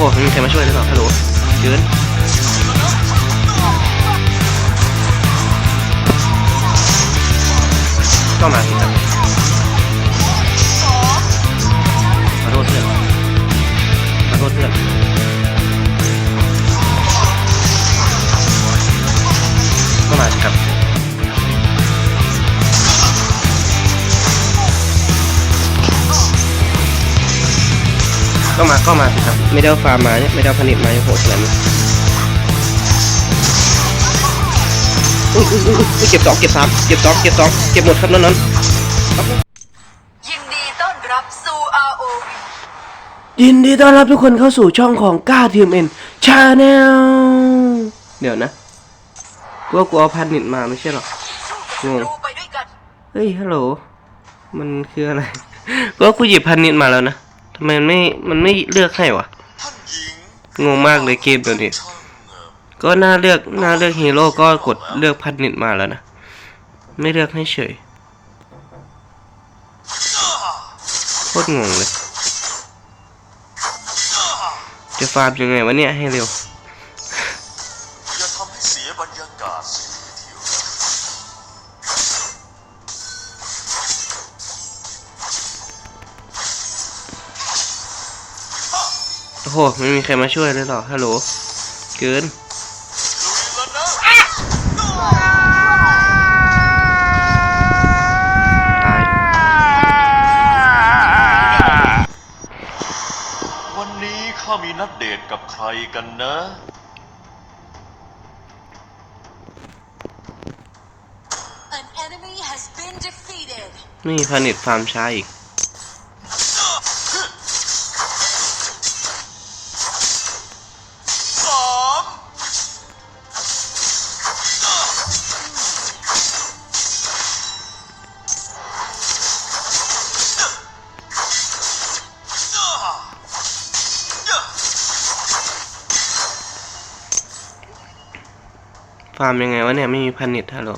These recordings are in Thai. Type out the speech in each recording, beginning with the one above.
หไม่มีใครมาช่วยหรือเปล่าฮัลโหลยืนก็มาสิครับขอโทษเพื่อนขอโทษเพื่อน ก็มาก็มาสิครับไม่ได้เอาฟาร์มมาเนี่ยไม่ได้เอาผลิตมาโหดขนาดนี้อุ้ยอุ้ยอุ้ยอุ้ยเก็บสองเก็บสามเก็บสองเก็บสองเก็บหมดครับน้องยินดีต้อนรับสู่ ROV ๆยินดีต้อนรับทุกคนเข้าสู่ช่องของก้าทีมเอ็นชาแนลเดี๋ยวนะกูว่ากูเอาพันนิดมาไม่ใช่หรอสู้กับศัตรูไปด้วยกันเฮ้ยฮัลโหลมันคืออะไรก็กูหยิบพันนิดมาแล้วนะ ทำไมมันไม่ มันไม่เลือกให้วะท่านหญิงงงมากเลยเกมตัวนี้ช่างเอ่อก็น่าเลือกน่าเลือกฮีโร่ก็กดเลือกพันนิดมาแล้วนะ ไม่เลือกให้เฉย โคตรงงเลย จะฟาร์มยังไงวะเนี่ยให้เร็ว โอ้โหไม่มีใครมาช่วยเลยเหรอฮัลโหลเกินลุยแล้วนะตายวันนี้ข้ามีนัดเดทกับใครกันนะ An enemy has been defeated ไม่มีพันนิดฟาร์มช้าอีก ฟาร์มยังไงวะเนี่ย ไม่มีพันนิดฮัลโหล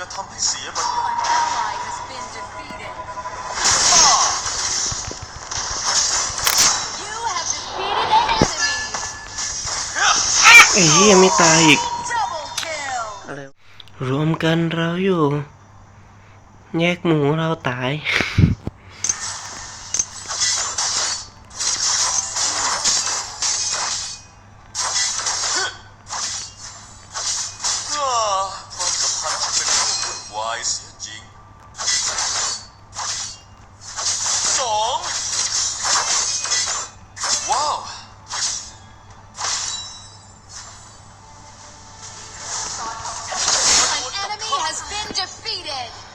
อย่าทำให้เสียบรรยา An กาศ ally has been defeated You have defeated an enemy ไอ้เหี้ยไม่ตายอีก Double kill อะไรรวมกันเราอยู่ แยกหมูเราตาย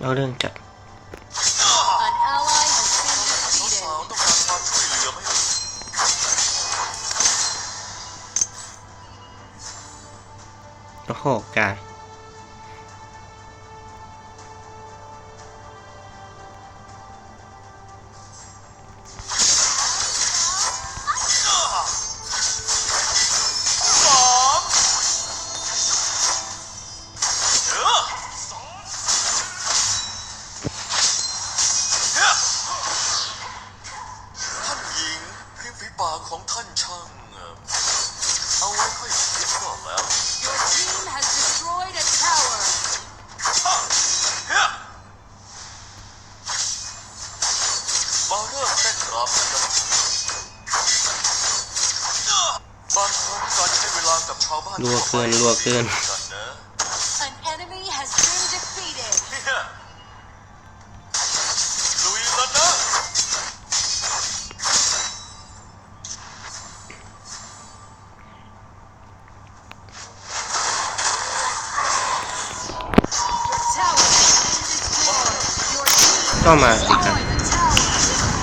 เอาเรื่องจัดโอ้โหการ รัวเกินรัวเกินกันนะ An enemy has been defeated. เนี่ยลุยแล้วนะ Your tower has been destroyed. Your team ก็มาสิครับ destroyed the tower.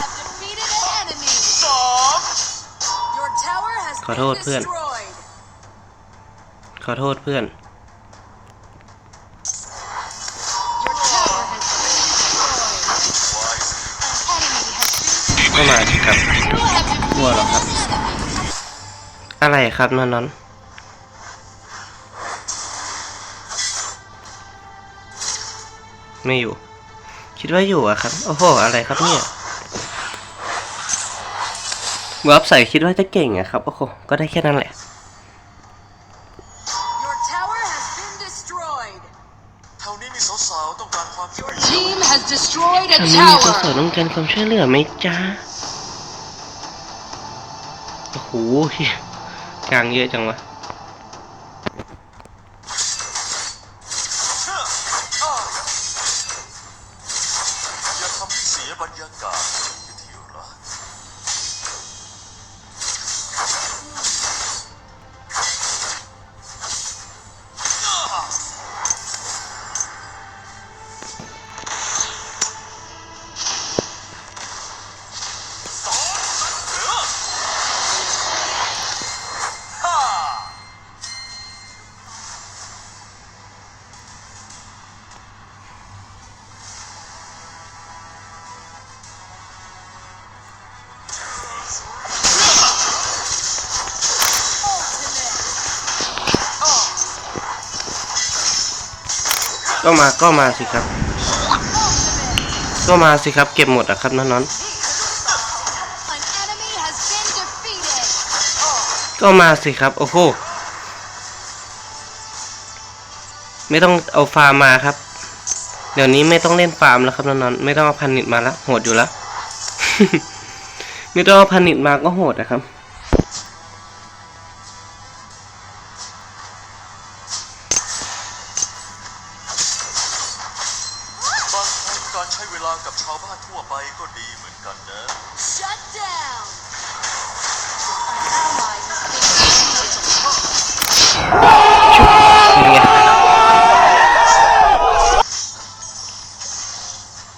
Have defeated an enemy. สอง Your tower has ขอโทษ been เพื่อน destroyed. ขอโทษเพื่อน Your tower has been destroyed. วาย An enemy has been ก็มาสิครับกลัวเหรอครับ อะไรครับนอนนอนไม่อยู่ คิดว่าอยู่อะครับ โอ้โห อะไรครับเนี่ยวับใส่คิดว่าจะเก่งอะครับ โอ้โห ก็ได้แค่นั้นแหละ a ทำนี้มีสาว tower. ๆต้องการความช่วยเหลือไหมจ๊ะโอ้โหกลางเยอะจังวะ อย่าทำให้เสียบรรยากาศ ก็มาก็มาสิครับ ก็มาสิครับ เก็บหมดอะครับน้อนก็มาสิครับ โอ้โหไม่ต้องเอาฟาร์มมาครับ เดี๋ยวนี้ไม่ต้องเล่นฟาร์มแล้วครับน้อนไม่ต้องเอาพันนิดมาล้วโหดอยู่แล้ว ไม่ต้องเอาพันนิดมาก็โหดนะครับ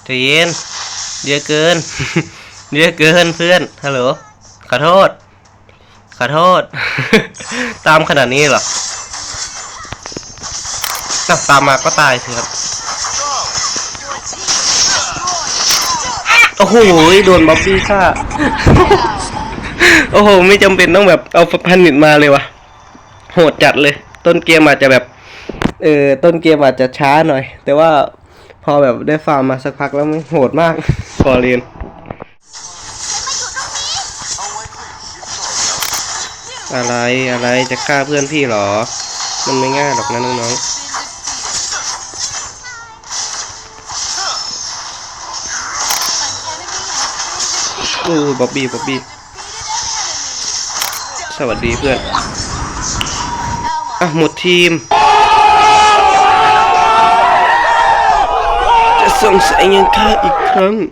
ใจเย็นเยอะเกิน เยอะเกินเพื่อนฮัลโหลขอโทษ ขอโทษ ตามขนาดนี้เหรอน่ะตามมาก็ตายสิครับ โอ้โห โดนบ๊อบบี้ฆ่า โอ้โห ไม่จำเป็นต้องแบบเอาพันนิดมาเลยวะโหดจัดเลย ต้นเกมอาจจะแบบ เออ ต้นเกมอาจจะช้าหน่อย แต่ว่า อแบบได้ฟาร์มมาสักพักแล้วมันโหดมากพอเรียนเอาไว้ค่อยคิดก่อนอะไรอะไรจะฆ่าเพื่อนพี่เหรอ มันไม่ง่ายหรอกนะน้อง Been defeated. An enemy has been defeated. ๆอู้บ๊อบบี้บ๊อบบี้ Defeated an enemy. สวัสดีเพื่อน Ally อะ หมดทีม จะ ส่งสายเงินค่าอีกครั้งหนึ่ง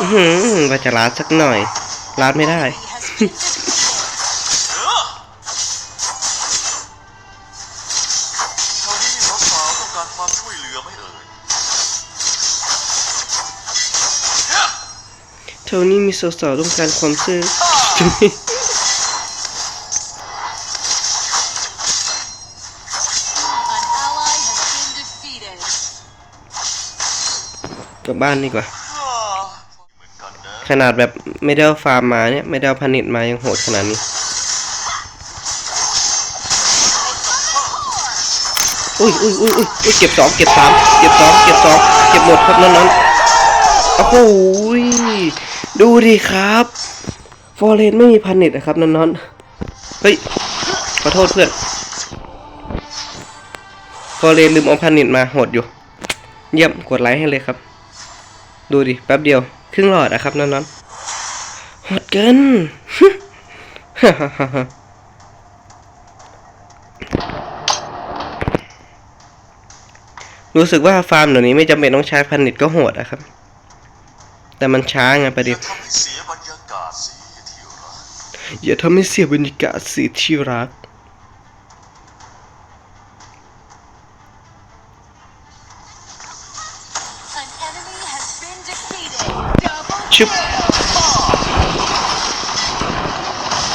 อือหือว่าจะลาดสักหน่อยลาดไม่ได้ has been defeated. เออแถวนี้มีสาวๆต้องการความช่วยเหลือไหมเอ่ยเท่านี้มีสาวๆต้องการความซื่อ กลับบ้านดีกว่าอ่าเหมือนกันนะขนาดแบบไม่ได้เอาฟาร์มมาเนี่ยไม่ได้เอาพันนิดมายังโหดขนาดนี้อุ้ยอุ้ยอุ้ยอุ้ยอุ้ยเก็บสองเก็บสามเก็บสองเก็บสองเก็บหมดครับน้องๆโอ้โหยดูดิครับฟอร์เรนไม่มีพันนิดนะครับน้องๆเฮ้ยขอโทษเพื่อนฟอร์เรนลืมเอาพันนิดมาโหดอยู่ เยี่ยมกดไลค์ให้เลยครับ ดูดิ แป๊บเดียว ครึ่งหลอดนะครับน้องๆโหดเกินรู้สึกว่าฟาร์มเดี๋ยวนี้ไม่จำเป็นต้องใช้พันนิดก็โหดอะครับ แต่มันช้าไงประอเด็นย่าทำให้เสียบรรยากาศสิที่รักอย่าทำให้เสียบรรยากาศสิที่รัก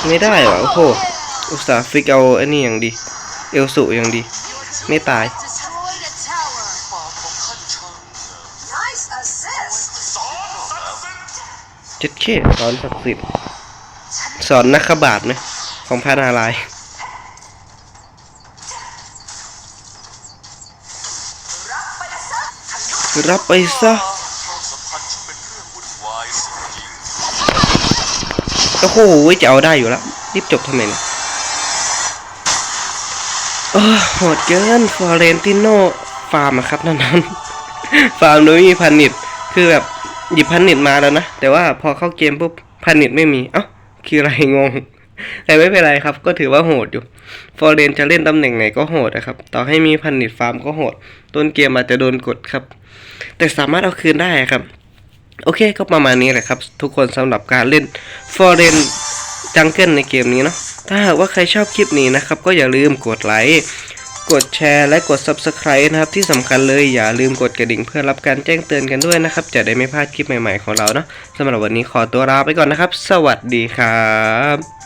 ไม่ได้หรอโอ้โหอุตส่าห์ฟิกเอาไอ้นี่อย่างดี เอลสุอย่างดี ไม่ตาย เจ็ดเคสอนศักดิ์สิทธิ์สอนนักขบาทไหมของพระนารายรับไปซะ ความสัมพันธ์ช่างเป็นเรื่องวุ่นวายเสิจริง โอ้โหจะเอาได้อยู่แล้วรีบจบทำไมนี่ยเออโหดเกินฟอเรนติโนฟาร์มครับนั่นนั้นฟาร์มโดยมีพันนิดคือแบบหยิบพันนิดมาแล้วนะ แต่ว่าพอเข้าเกมปุ๊บพันนิดไม่มีเอ้าคืออะไรงงแต่ไม่เป็นไรครับ ก็ถือว่าโหดอยู่ ฟอเรนจะเล่นตำแหน่งไหนก็โหดนะครับ ต่อให้มีพันนิดฟาร์มก็โหด ต้นเกมอาจจะโดนกดครับ แต่สามารถเอาคืนได้ครับ โอเคก็ประมาณนี้แหละครับ ทุกคนสำหรับการเล่นฟอเรนจังเกิลในเกมนี้เนาะถ้าหากว่าใครชอบคลิปนี้นะครับ ก็อย่าลืมกดไลค์กดแชร์และกด Subscribe นะครับ ที่สำคัญเลยอย่าลืมกดกระดิ่งเพื่อรับการแจ้งเตือนกันด้วยนะครับ จะได้ไม่พลาดคลิปใหม่ๆของเราเนาะสำหรับวันนี้ขอตัวลาไปก่อนนะครับ สวัสดีครับ